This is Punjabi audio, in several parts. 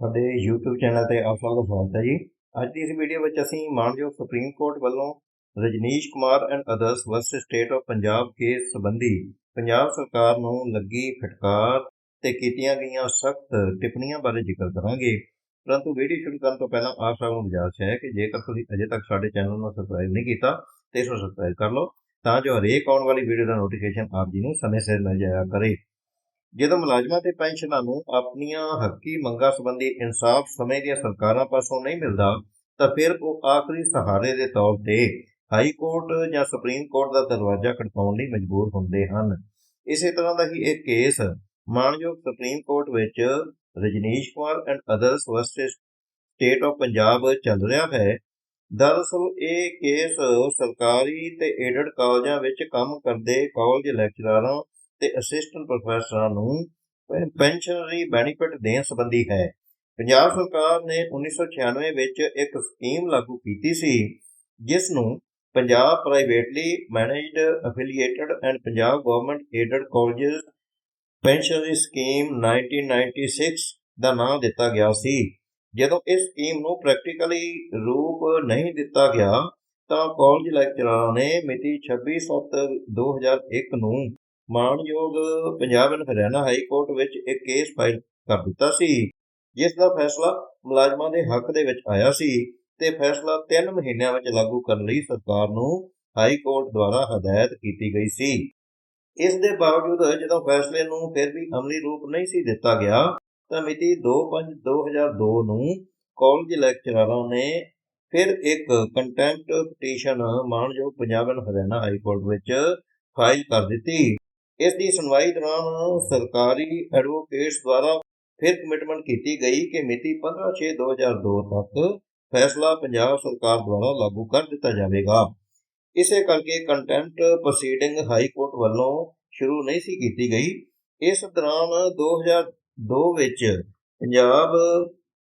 ਸਾਡੇ YouTube ਚੈਨਲ ਤੇ ਆਪ ਸਭ ਦਾ ਸਵਾਗਤ ਹੈ ਜੀ। ਅੱਜ ਦੀ ਇਸ ਵੀਡੀਓ ਵਿੱਚ ਅਸੀਂ ਮਾਨਯੋਗ ਸੁਪਰੀਮ ਕੋਰਟ ਵੱਲੋਂ Rajneesh Kumar and others versus State of Punjab case ਸੰਬੰਧੀ ਪੰਜਾਬ ਸਰਕਾਰ ਨੂੰ ਲੱਗੀ ਫਟਕਾਰ ਤੇ ਕੀਤੀਆਂ ਗਈਆਂ ਸਖਤ ਟਿੱਪਣੀਆਂ ਬਾਰੇ ਜ਼ਿਕਰ ਕਰਾਂਗੇ। ਪਰੰਤੂ ਵੀਡੀਓ ਸ਼ੁਰੂ ਕਰਨ ਤੋਂ ਪਹਿਲਾਂ ਆਪ ਸਭ ਨੂੰ ਗੁਜ਼ਾਰਿਸ਼ ਹੈ ਕਿ ਜੇਕਰ ਤੁਸੀਂ ਅਜੇ ਤੱਕ ਸਾਡੇ ਚੈਨਲ ਨੂੰ ਸਬਸਕ੍ਰਾਈਬ ਨਹੀਂ ਕੀਤਾ, ਤੇ ਇਸ ਨੂੰ ਸਬਸਕ੍ਰਾਈਬ ਕਰ ਲਓ, ਤਾਂ ਜੋ ਹਰੇਕ ਆਉਣ ਵਾਲੀ ਵੀਡੀਓ ਦਾ ਨੋਟੀਫਿਕੇਸ਼ਨ ਆਪ ਜੀ ਨੂੰ ਸਮੇਂ ਸਿਰ ਮਿਲ ਜਾਇਆ ਕਰੇ। ਜਦੋਂ ਮੁਲਾਜ਼ਮਾਂ ਤੇ ਪੈਨਸ਼ਨਾਂ ਨੂੰ ਆਪਣੀਆਂ ਹੱਕੀ ਮੰਗਾਂ ਸੰਬੰਧੀ ਇਨਸਾਫ ਸਮੇਂ ਦੀਆਂ ਸਰਕਾਰਾਂ ਪਾਸੋਂ ਨਹੀਂ ਮਿਲਦਾ, ਤਾਂ ਫਿਰ ਉਹ ਆਖਰੀ ਸਹਾਰੇ ਦੇ ਤੌਰ ਤੇ ਹਾਈ ਕੋਰਟ ਜਾਂ ਸੁਪਰੀਮ ਕੋਰਟ ਦਾ ਦਰਵਾਜ਼ਾ ਖੜਕਾਉਣ ਲਈ ਮਜਬੂਰ ਹੁੰਦੇ ਹਨ। ਇਸੇ ਤਰ੍ਹਾਂ ਦਾ ਹੀ ਇੱਕ ਕੇਸ ਮਾਨਯੋਗ ਸੁਪਰੀਮ ਕੋਰਟ ਵਿੱਚ Rajneesh Kumar and others versus State of Punjab ਚੱਲ ਰਿਹਾ ਹੈ। ਦਰਅਸਲ ਇਹ ਕੇਸ ਸਰਕਾਰੀ ਤੇ ਏਡਡ ਕਾਲਜਾਂ ਵਿੱਚ ਕੰਮ ਕਰਦੇ ਕਾਲਜ ਲੈਕਚਰਾਰਾਂ ਤੇ ਅਸਿਸਟੈਂਟ ਪ੍ਰੋਫੈਸਰਾਂ ਨੂੰ ਪੈਨਸ਼ਨਰੀ ਬੈਨੀਫਿਟ ਦੇਣ ਸੰਬੰਧੀ ਹੈ। ਪੰਜਾਬ ਸਰਕਾਰ ਨੇ 1996 ਵਿੱਚ ਇੱਕ ਸਕੀਮ ਲਾਗੂ ਕੀਤੀ ਸੀ ਜਿਸ ਨੂੰ Punjab privately managed affiliated and Punjab government aided colleges pensionary scheme 1996 ਦਾ ਨਾਮ ਦਿੱਤਾ ਗਿਆ ਸੀ। ਜਦੋਂ ਇਸ ਸਕੀਮ ਨੂੰ ਪ੍ਰੈਕਟੀਕਲੀ ਰੂਪ ਨਹੀਂ ਦਿੱਤਾ ਗਿਆ, ਤਾਂ ਕਾਲਜ ਲੈਕਚਰਰਾਂ ਨੇ ਮਿਤੀ 26/7/2001 ਨੂੰ ਮਾਨਯੋਗ Punjab and Haryana High Court ਵਿੱਚ ਇੱਕ ਕੇਸ ਫਾਈਲ ਕਰ ਦਿੱਤਾ ਸੀ, ਜਿਸ ਦਾ ਫੈਸਲਾ ਮੁਲਾਜ਼ਮਾਂ ਦੇ ਹੱਕ ਦੇ ਵਿੱਚ ਆਇਆ ਸੀ ਤੇ ਫੈਸਲਾ 3 ਮਹੀਨਿਆਂ ਵਿੱਚ ਲਾਗੂ ਕਰਨ ਲਈ ਸਰਕਾਰ ਨੂੰ ਹਾਈ ਕੋਰਟ ਦੁਆਰਾ ਹਦਾਇਤ ਕੀਤੀ ਗਈ ਸੀ। ਇਸ ਦੇ ਬਾਵਜੂਦ ਜਦੋਂ ਫੈਸਲੇ ਨੂੰ ਫਿਰ ਵੀ ਅਮਲੀ ਰੂਪ ਨਹੀਂ ਸੀ ਦਿੱਤਾ ਗਿਆ, ਤਾਂ ਮਿਤੀ 2/5/2002 ਨੂੰ ਕਾਲਜ ਲੈਕਚਰਾਰਾਂ ਨੇ ਫਿਰ ਇੱਕ ਕੰਟੈਂਪਟ ਪਟੀਸ਼ਨ ਮਾਨਯੋਗ Punjab and Haryana high court ਵਿੱਚ ਫਾਈਲ ਕਰ ਦਿੱਤੀ। ਇਸ ਦੀ ਸੁਣਵਾਈ ਦੌਰਾਨ ਸਰਕਾਰੀ ਐਡਵੋਕੇਟਸ ਦੁਆਰਾ ਫਿਰ ਕਮਿਟਮੈਂਟ ਕੀਤੀ ਗਈ ਕਿ ਮਿਤੀ 15/6/2002 ਤੱਕ ਫੈਸਲਾ ਪੰਜਾਬ ਸਰਕਾਰ ਦੁਆਰਾ ਲਾਗੂ ਕਰ ਦਿੱਤਾ ਜਾਵੇਗਾ। ਇਸੇ ਕਰਕੇ ਕੰਟੈਂਪਟ ਪ੍ਰੋਸੀਡਿੰਗ ਹਾਈ ਕੋਰਟ ਵੱਲੋਂ ਸ਼ੁਰੂ ਨਹੀਂ ਸੀ ਕੀਤੀ ਗਈ। ਇਸ ਦੌਰਾਨ 2002 ਵਿੱਚ ਪੰਜਾਬ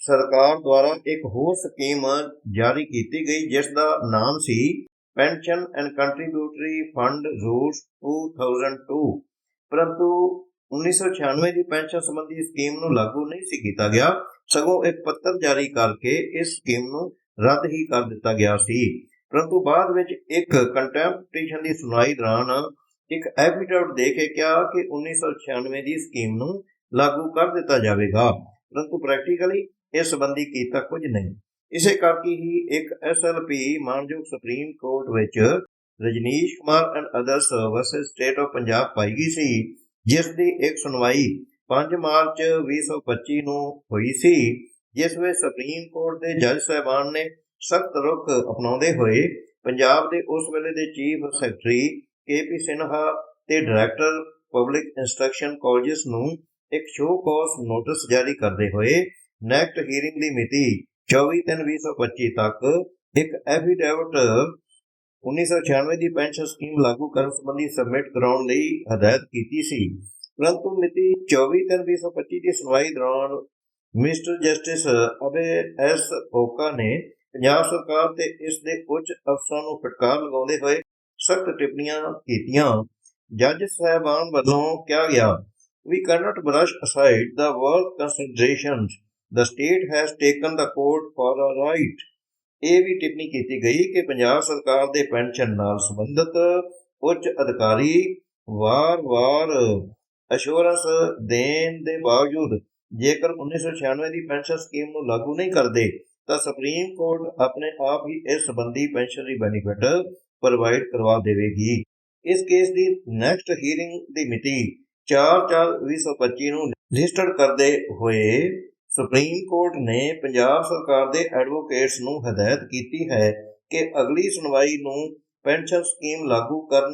ਸਰਕਾਰ ਦੁਆਰਾ ਇੱਕ ਹੋਰ ਸਕੀਮ ਜਾਰੀ ਕੀਤੀ ਗਈ, ਜਿਸ ਦਾ ਨਾਮ ਸੀ pension and contributory fund rules 2002 ਪਰੰਤੂ 1996 ਦੀ ਪੈਨਸ਼ਨ ਸੰਬੰਧੀ ਸਕੀਮ ਨੂੰ ਲਾਗੂ ਨਹੀਂ ਸੀ ਕੀਤਾ ਗਿਆ। ਸਗੋਂ ਇੱਕ ਪੱਤਰ ਜਾਰੀ ਕਰਕੇ ਇਸ ਸਕੀਮ ਨੂੰ ਰੱਦ ਹੀ ਕਰ ਦਿੱਤਾ ਗਿਆ ਸੀ। ਪਰੰਤੂ ਬਾਅਦ ਵਿੱਚ ਇੱਕ ਕੰਟੈਂਪਟ ਦੀ ਸੁਣਵਾਈ ਦੌਰਾਨ ਇੱਕ ਐਫੀਡੇਵਿਟ ਦੇ ਕੇ ਕਿਹਾ ਕਿ 1996 ਦੀ ਸਕੀਮ ਨੂੰ ਲਾਗੂ ਕਰ ਦਿੱਤਾ ਜਾਵੇਗਾ। ਪਰੰਤੂ ਪ੍ਰੈਕਟੀਕਲੀ ਇਸ ਸੰਬੰਧੀ ਕੀਤਾ ਕੁਝ ਨਹੀਂ। ਇਸੇ ਕਰਕੇ ਹੀ ਇੱਕ ਐਸਐਲਪੀ ਮਾਨਯੋਗ ਸੁਪਰੀਮ ਕੋਰਟ ਵਿੱਚ Rajnish Kumar and others versus state of Punjab ਪਾਈ ਗਈ ਸੀ, ਜਿਸ ਦੀ ਇੱਕ ਸੁਣਵਾਈ 5 ਮਾਰਚ 2025 ਨੂੰ ਹੋਈ ਸੀ, ਜਿਸ ਵਿੱਚ ਸੁਪਰੀਮ ਕੋਰਟ ਦੇ ਜੱਜ ਸਾਹਿਬਾਨ ਨੇ ਸਖਤ ਰੁਖ ਅਪਣਾਉਂਦੇ ਹੋਏ ਪੰਜਾਬ ਦੇ ਉਸ ਵੇਲੇ ਦੇ ਚੀਫ ਸੈਕਟਰੀ ਕੇਪੀ ਸਿਨਹਾ ਤੇ ਡਾਇਰੈਕਟਰ ਪਬਲਿਕ ਇੰਸਟਰਕਸ਼ਨ ਕਾਲਜਸ ਨੂੰ ਇੱਕ ਸ਼ੋ ਕਾਜ਼ ਨੋਟਿਸ ਜਾਰੀ ਕਰਦੇ ਹੋਏ ਨੈਕਸਟ ਹੀਅਰਿੰਗ ਦੀ ਮਿਤੀ 24/3/2025 ਤੱਕ ਇੱਕ ਐਫੀਡੇਵਿਟ 1996 ਦੀ ਪੈਨਸ਼ਨ ਸਕੀਮ ਲਾਗੂ ਕਰਨ ਸੰਬੰਧੀ ਸਬਮਿਟ ਕਰਾਉਣ ਲਈ ਹਦਾਇਤ ਕੀਤੀ ਸੀ ਪਰੰਤੂ ਮਿਤੀ 24/3/2025 ਦੀ ਸੁਣਵਾਈ ਦੌਰਾਨ mister justice Abhay S Oka ਨੇ ਪੰਜਾਬ ਸਰਕਾਰ ਤੇ ਇਸ ਦੇ ਉੱਚ ਅਫਸਰਾਂ ਨੂੰ ਫਟਕਾਰ ਲਗਾਉਂਦੇ ਹੋਏ ਸਖਤ ਟਿੱਪਣੀਆਂ ਕੀਤੀਆਂ ਜੱਜ ਸਾਹਿਬਾਨ ਵੱਲੋਂ ਕਿਹਾ ਗਿਆ we cannot brush aside the work considerations the state has taken the court for a right. ਇਹ ਵੀ ਟਿੱਪਣੀ ਕੀਤੀ ਗਈ ਕਿ ਪੰਜਾਬ ਸਰਕਾਰ ਦੇ ਪੈਨਸ਼ਨ ਨਾਲ ਸੰਬੰਧਿਤ ਉੱਚ ਅਧਿਕਾਰੀ ਵਾਰ-ਵਾਰ ਅਸ਼ੋਰੈਂਸ ਦੇਣ ਦੇ ਬਾਵਜੂਦ ਜੇਕਰ 1996 ਦੀ ਪੈਨਸ਼ਨ ਸਕੀਮ ਨੂੰ ਲਾਗੂ ਨਹੀਂ ਕਰਦੇ, ਤਾਂ ਸੁਪਰੀਮ ਕੋਰਟ ਆਪਣੇ ਆਪ ਹੀ ਇਸ ਸੰਬੰਧੀ ਪੈਨਸ਼ਨਰੀ ਬੈਨੀਫਿਟ ਪ੍ਰੋਵਾਈਡ ਕਰਵਾ ਦੇਵੇਗੀ। ਇਸ ਕੇਸ ਦੀ ਨੈਕਸਟ ਹੀਅਰਿੰਗ ਦੀ ਮਿਤੀ 4/4/2025 ਨੂੰ ਰਜਿਸਟਰਡ ਕਰਦੇ ਹੋਏ ਸੁਪਰੀਮ ਕੋਰਟ ਨੇ ਪੰਜਾਬ ਸਰਕਾਰ ਦੇ ਐਡਵੋਕੇਟਸ ਨੂੰ ਹਦਾਇਤ ਕੀਤੀ ਹੈ ਕਿ ਅਗਲੀ ਸੁਣਵਾਈ ਨੂੰ ਪੈਨਸ਼ਨ ਸਕੀਮ ਲਾਗੂ ਕਰਨ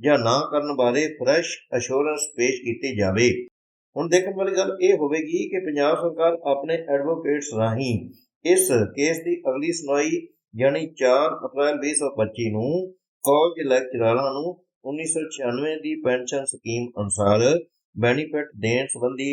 ਜਾਂ ਨਾ ਕਰਨ ਬਾਰੇ ਫਰੈਸ਼ ਅਸ਼ੋਰੈਂਸ ਪੇਸ਼ ਕੀਤੀ ਜਾਵੇ। ਹੁਣ ਦੇਖਣ ਵਾਲੀ ਗੱਲ ਇਹ ਹੋਵੇਗੀ ਕਿ ਪੰਜਾਬ ਸਰਕਾਰ ਆਪਣੇ ਐਡਵੋਕੇਟਸ ਰਾਹੀਂ ਇਸ ਕੇਸ ਦੀ ਅਗਲੀ ਸੁਣਵਾਈ ਯਾਨੀ 4 ਅਪ੍ਰੈਲ 2025 ਨੂੰ ਕਾਲਜ ਲੈਕਚਰਾਰਾਂ ਨੂੰ 1996 ਦੀ ਪੈਨਸ਼ਨ ਸਕੀਮ ਅਨੁਸਾਰ ਬੈਨੀਫਿਟ ਦੇਣ ਸੰਬੰਧੀ